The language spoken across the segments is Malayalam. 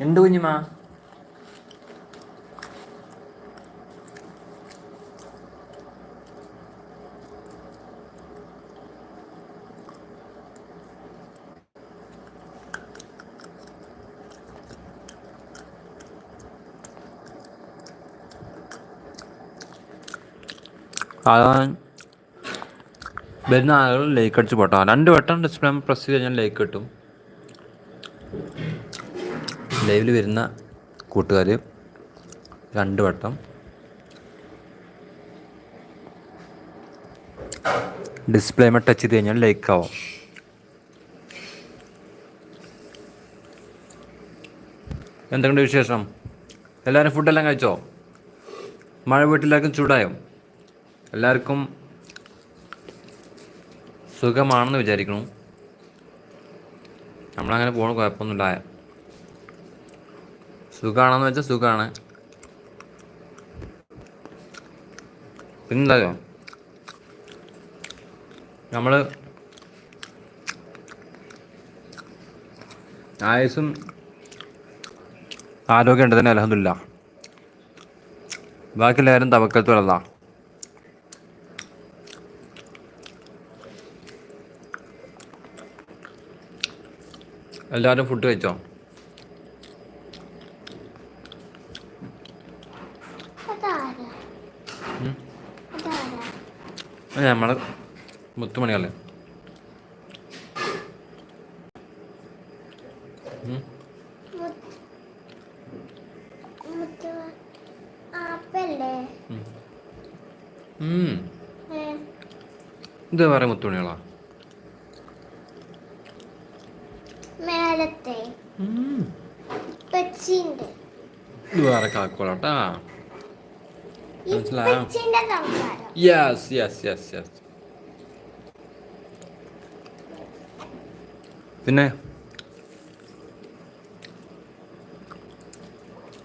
എന്ത് കുഞ്ഞുമാ അതാണ് വരുന്ന ആളുകൾ ലൈക്ക് അടിച്ച് പോട്ടോ. രണ്ട് വട്ടം ഡിസ്പ്ലേ പ്രസ് ചെയ്ത് കഴിഞ്ഞാൽ ലൈക്ക് കിട്ടും. ലൈവിൽ വരുന്ന കൂട്ടുകാർ രണ്ട് വട്ടം. ഡിസ്പ്ലേമ ടച്ച് ചെയ്ത് കഴിഞ്ഞാൽ ലൈക്ക് ആവും. എന്തെങ്കിലും വിശേഷം? എല്ലാവരും ഫുഡെല്ലാം കഴിച്ചോ? മഴ വീട്ടിലേക്കും ചൂടായോ? എല്ലാവർക്കും സുഖമാണെന്ന് വിചാരിക്കണു. നമ്മളങ്ങനെ പോകണ കുഴപ്പമൊന്നുമില്ല. സുഖമാണെന്ന് വെച്ചാൽ സുഖമാണ് പിന്നെന്തായോ നമ്മൾ ആയുസും ആരോഗ്യം ഉണ്ട് തന്നെ അലഹമില്ല ബാക്കിയുള്ളവരും തവക്കത്ത് എല്ലാവരും ഫുഡ് കഴിച്ചോ? നമ്മൾ മുത്തുമണിയല്ലേ ഇത് വേറെ മുത്തുമണികളാ. മേലത്തെ. വേറെ കാക്കോളാട്ടാ മനസ്സിലായോ? യെസ് യെസ് യെസ് യെസ് പിന്നെ?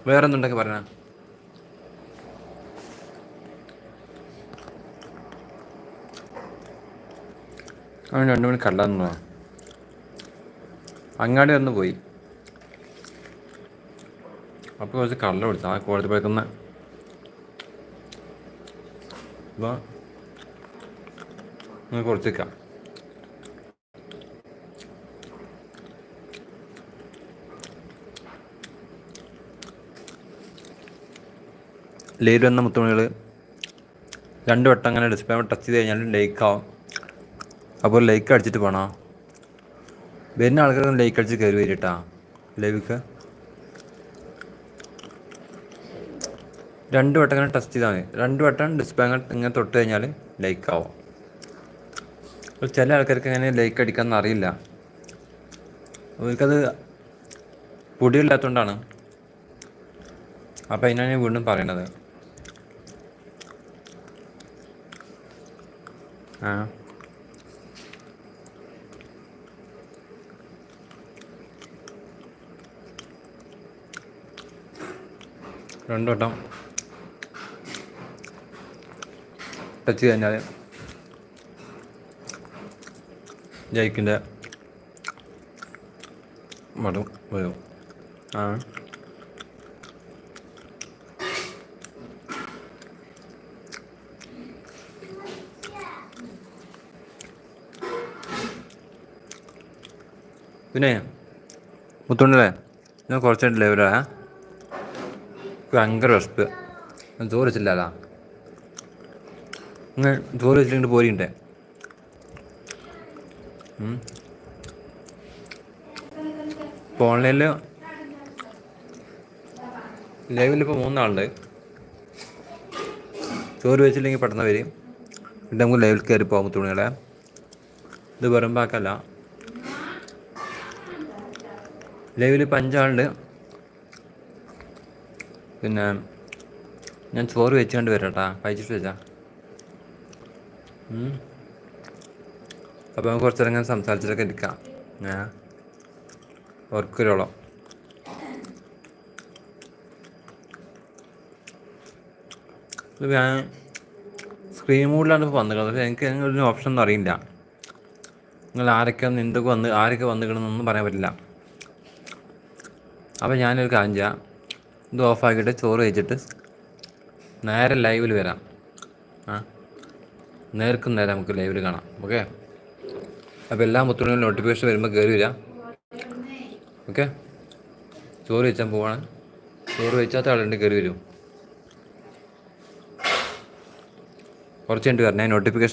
വേറെ എന്തുണ്ടൊക്കെ പറഞ്ഞ അവൻ രണ്ടു മണി കണ്ടെന്നു അങ്ങാടി വന്ന് പോയി. അപ്പോൾ കുറച്ച് കള്ള കൊടുത്തു ആ കോടതി പോയിക്കുന്ന അപ്പോൾ നമുക്ക് കുറച്ച് വെക്കാം. ലൈറ്റ് വന്ന മുത്തുമണികൾ രണ്ട് വട്ടം അങ്ങനെ ഡിസ്പ്ലേ ടച്ച് ചെയ്ത് കഴിഞ്ഞാൽ ലൈക്കാവും. അപ്പോൾ ലൈക്ക് അടിച്ചിട്ട് പോകണം വരുന്ന ആൾക്കാർക്ക് ലൈക്ക് അടിച്ച് കയറി വരിട്ടാ. ലൈവിക്ക് രണ്ട് വട്ടം ഇങ്ങനെ ടെസ്റ്റ് ചെയ്താൽ മതി. രണ്ട് വട്ടം ഡിസ്പ്ലേ ഇങ്ങനെ തൊട്ട് കഴിഞ്ഞാൽ ലൈക്ക് ആവും. ചില ആൾക്കാർക്ക് അങ്ങനെ ലൈക്ക് അടിക്കാമെന്ന് അറിയില്ല. അവർക്കത് പൊടിയില്ലാത്തതുകൊണ്ടാണ് അപ്പോൾ അതിനാണ് ഞാൻ വീണ്ടും പറയണത്. ആ. രണ്ട് വട്ടം ടച്ച് കഴിഞ്ഞാൽ ജൈക്കിന്റെ മടും വരും. ആ. പിന്നെ മുത്തുണ്ടല്ലേ ഞാൻ കുറച്ചായിട്ട് ലെവലാ ഭയങ്കര വിശപ്പ്. ചോറ് വെച്ചില്ലല്ലോ നിങ്ങൾ ചോറ് വെച്ചിട്ട് പോരിണ്ടേ ഇപ്പോൾ ഓൺലൈനിൽ ലൈവിൽ ഇപ്പോൾ മൂന്നാളുണ്ട്. ചോറ് വെച്ചില്ലെങ്കിൽ പെട്ടെന്ന് വരും. പിന്നെ നമുക്ക് ലൈവിൽ കയറി പോകാൻ തുണികളെ ഇത് വെറും പാക്കല്ല. ലൈവിൽ ഇപ്പോൾ അഞ്ചാളുണ്ട്. പിന്നെ ഞാൻ ചോറ് വെച്ചുകൊണ്ട് വരാട്ടാ. കഴിച്ചിട്ട് വെച്ചാ. അപ്പോൾ നമുക്ക് കുറച്ച് ഇങ്ങനെ സംസാരിച്ചിട്ടൊക്കെ ഇരിക്കാം. ഏ? ഓർക്കൊരോളം ഞാൻ സ്ക്രീൻ മൂഡിലാണ് ഇപ്പോൾ വന്നിട്ടുള്ളത് എനിക്ക് ഒരു ഓപ്ഷൻ ഒന്നും അറിയില്ല. നിങ്ങൾ ആരൊക്കെ എന്തൊക്കെ വന്ന് ആരൊക്കെ വന്നിക്കണമെന്നൊന്നും പറയാൻ പറ്റില്ല. അപ്പോൾ ഞാനൊരു കാര്യം ചെയ്യാം. ഇത് ഓഫാക്കിയിട്ട് ചോറ് കഴിച്ചിട്ട് നേരെ ലൈവിൽ വരാം. ആ നേർക്കും നേരെ നമുക്ക് ലൈവിൽ കാണാം. ഓക്കെ? അപ്പോൾ എല്ലാ മുത്തുകളും നോട്ടിഫിക്കേഷൻ വരുമ്പോൾ കയറി വരാം. ഓക്കെ? ചോറ് കഴിച്ചാൽ പോവാണ്. ചോറ് കഴിച്ചാത്ത ആളുണ്ട് കയറി വരും. കുറച്ച് കഴിഞ്ഞിട്ട് വരണേ. നോട്ടിഫിക്കേഷൻ